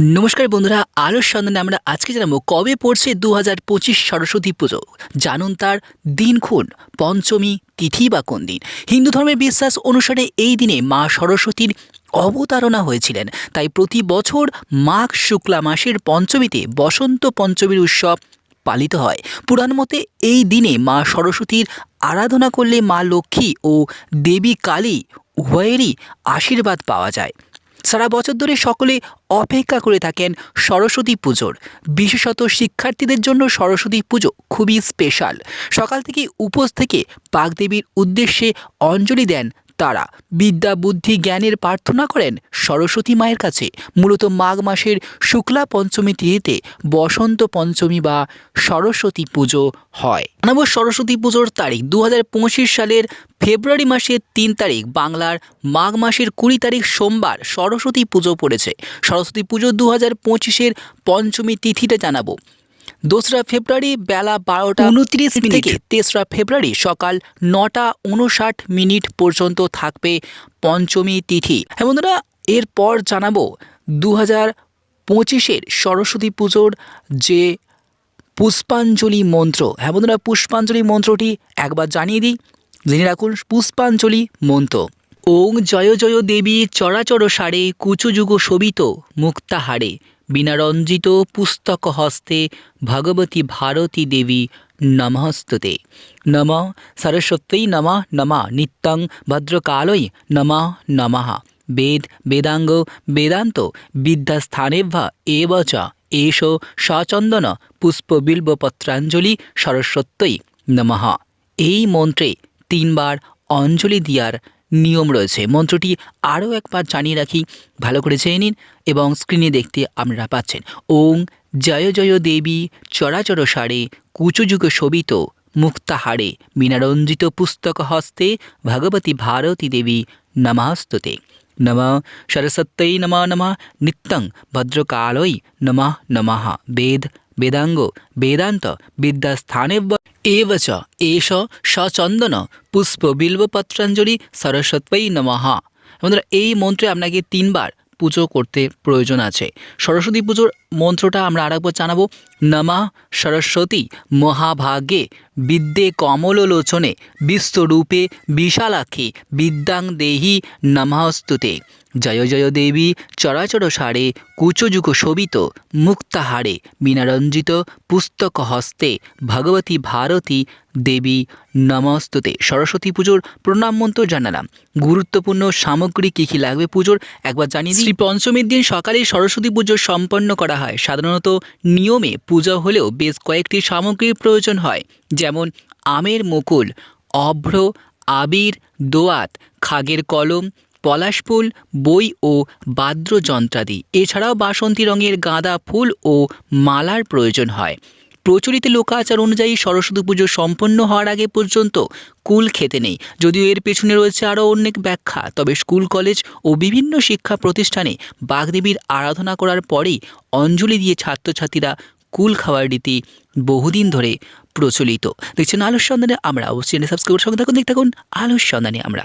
নমস্কার বন্ধুরা, আলোর সন্ধানে আমরা আজকে জানাব কবে পড়ছে দু হাজার পঁচিশ সরস্বতী পুজো? জানুন তার দিনক্ষণ পঞ্চমী তিথি বা কোন দিন? হিন্দু ধর্মের বিশ্বাস অনুসারে এই দিনে মা সরস্বতীর অবতারণা হয়েছিলেন। তাই প্রতি বছর মাঘ শুক্লা মাসের পঞ্চমীতে বসন্ত পঞ্চমীর উৎসব পালিত হয়। পুরাণ মতে এই দিনে মা সরস্বতীর আরাধনা করলে মা লক্ষ্মী ও দেবী কালী উভয়েরই আশীর্বাদ পাওয়া যায়। সারা বছর ধরে সকলে অপেক্ষা করে থাকেন সরস্বতী পুজোর। বিশেষত শিক্ষার্থীদের জন্য সরস্বতী পুজো খুবই স্পেশাল সকাল থেকে উপোস থেকে বাগদেবীর উদ্দেশ্যে অঞ্জলি দেন তারা। বিদ্যা, বুদ্ধি, জ্ঞানের প্রার্থনা করেন সরস্বতী মায়ের কাছে। মূলত মাঘ মাসের শুক্লা পঞ্চমী তিথিতে বসন্ত পঞ্চমী বা সরস্বতী পুজো হয়। জানাব সরস্বতী পুজোর তারিখ দু হাজার পঁচিশ সালের ফেব্রুয়ারি মাসের তিন তারিখ, বাংলার মাঘ মাসের কুড়ি তারিখ সোমবার সরস্বতী পুজো পড়েছে। সরস্বতী পুজো দু হাজার পঁচিশের পঞ্চমী তিথিটা জানাব। দোসরা ফেব্রুয়ারি বেলা বারোটা উনত্রিশ থেকে তেসরা ফেব্রুয়ারি সকাল নটা উনষাট মিনিট পর্যন্ত থাকবে পঞ্চমী তিথি। হ্যাঁ বন্ধুরা এরপর জানাব দু হাজার পঁচিশের সরস্বতী পুজোর যে পুষ্পাঞ্জলি মন্ত্র। হ্যাঁ বন্ধুরা পুষ্পাঞ্জলি মন্ত্রটি একবার জানিয়ে দিই। জেনে রাখুন পুষ্পাঞ্জলি মন্ত্র। ওং জয় জয় দেবী চরাচর সারে কুচুযুগ শোভিত মুক্তাহারে। বিনারঞ্জিত পুস্তক হস্তে ভগবতী ভারতী দেবী নমস্ততে। নম সরস্বত্যই নম নম নিত্যং ভদ্রকালই নম নমঃ। বেদ, বেদাঙ্গ, বেদান্ত, বিদ্যাস্থানেভ্য এব চ। এষ সচন্দন পুষ্পবিল্বপত্রাঞ্জলি সরস্বত্যই নমঃ। এই মন্ত্রে তিনবার অঞ্জলি দেওয়ার নিয়ম রয়েছে। মন্ত্রটি আরও একবার জানিয়ে রাখি। ভালো করে জেনে নিন এবং স্ক্রিনে দেখতে আপনারা পাচ্ছেন। ওং জয় জয় দেবী চরাচর সারে কুচযুগ শোভিত মুক্তাহারে মীনারঞ্জিত পুস্তক হস্তে ভগবতী ভারতী দেবী নমাস্ততে। নম সরস্বত্যই নম নম নিত্যং ভদ্রকালই নম নমঃ। বেদ, বেদাঙ্গ, বেদান্ত বিদ্যাস্থানেব্য এব চ এষ সচন্দন পুষ্প বিল্বপত্রাঞ্জলি সরস্বতী নমহা বন্ধুরা এই মন্ত্রে আপনাকে তিনবার পুজো করতে প্রয়োজন আছে। সরস্বতী পুজোর মন্ত্রটা আমরা আরেকবার জানাব। নমা সরস্বতী মহাভাগ্যে বিদ্যে কমললোচনে বিশ্বরূপে বিশালাক্ষী বিদ্যাং দেহি নমস্তুতে। জয় জয় দেবী চরাচর সারে কুচযুগ শোভিত মুক্তাহারে বিনারঞ্জিত পুস্তক হস্তে ভগবতী ভারতী দেবী নমস্তুতে। সরস্বতী পুজোর প্রণাম মন্ত্র জানালাম। গুরুত্বপূর্ণ সামগ্রী কী কী লাগবে পুজোর একবার জানিয়ে শ্রী পঞ্চমীর দিন সকালে সরস্বতী পুজো সম্পন্ন করা হয়। সাধারণত নিয়মে পূজা হলেও বেশ কয়েকটি সামগ্রীর প্রয়োজন হয়, যেমন আমের মুকুল, অভ্র, আবির, দোয়াত, খাগের কলম, পলাশ ফুল, বই ও বাদ্যযন্ত্রাদি এছাড়াও বাসন্তী রঙের গাঁদা ফুল ও মালার প্রয়োজন হয়। প্রচলিত লোকাচার অনুযায়ী সরস্বতী পুজো সম্পন্ন হওয়ার আগে পর্যন্ত কুল খেতে নেই। যদিও এর পেছনে রয়েছে আরও অনেক ব্যাখ্যা, তবে স্কুল, কলেজ ও বিভিন্ন শিক্ষা প্রতিষ্ঠানে বাগদেবীর আরাধনা করার পরেই অঞ্জলি দিয়ে ছাত্রছাত্রীরা কুল খাওয়ার রীতি বহুদিন ধরে প্রচলিত। দেখছেন আলোর সন্ধানে আমরা অবশ্যই সাবস্ক্রাইব সঙ্গে থাকুন, দেখতে থাকুন আলোর সন্ধানে আমরা।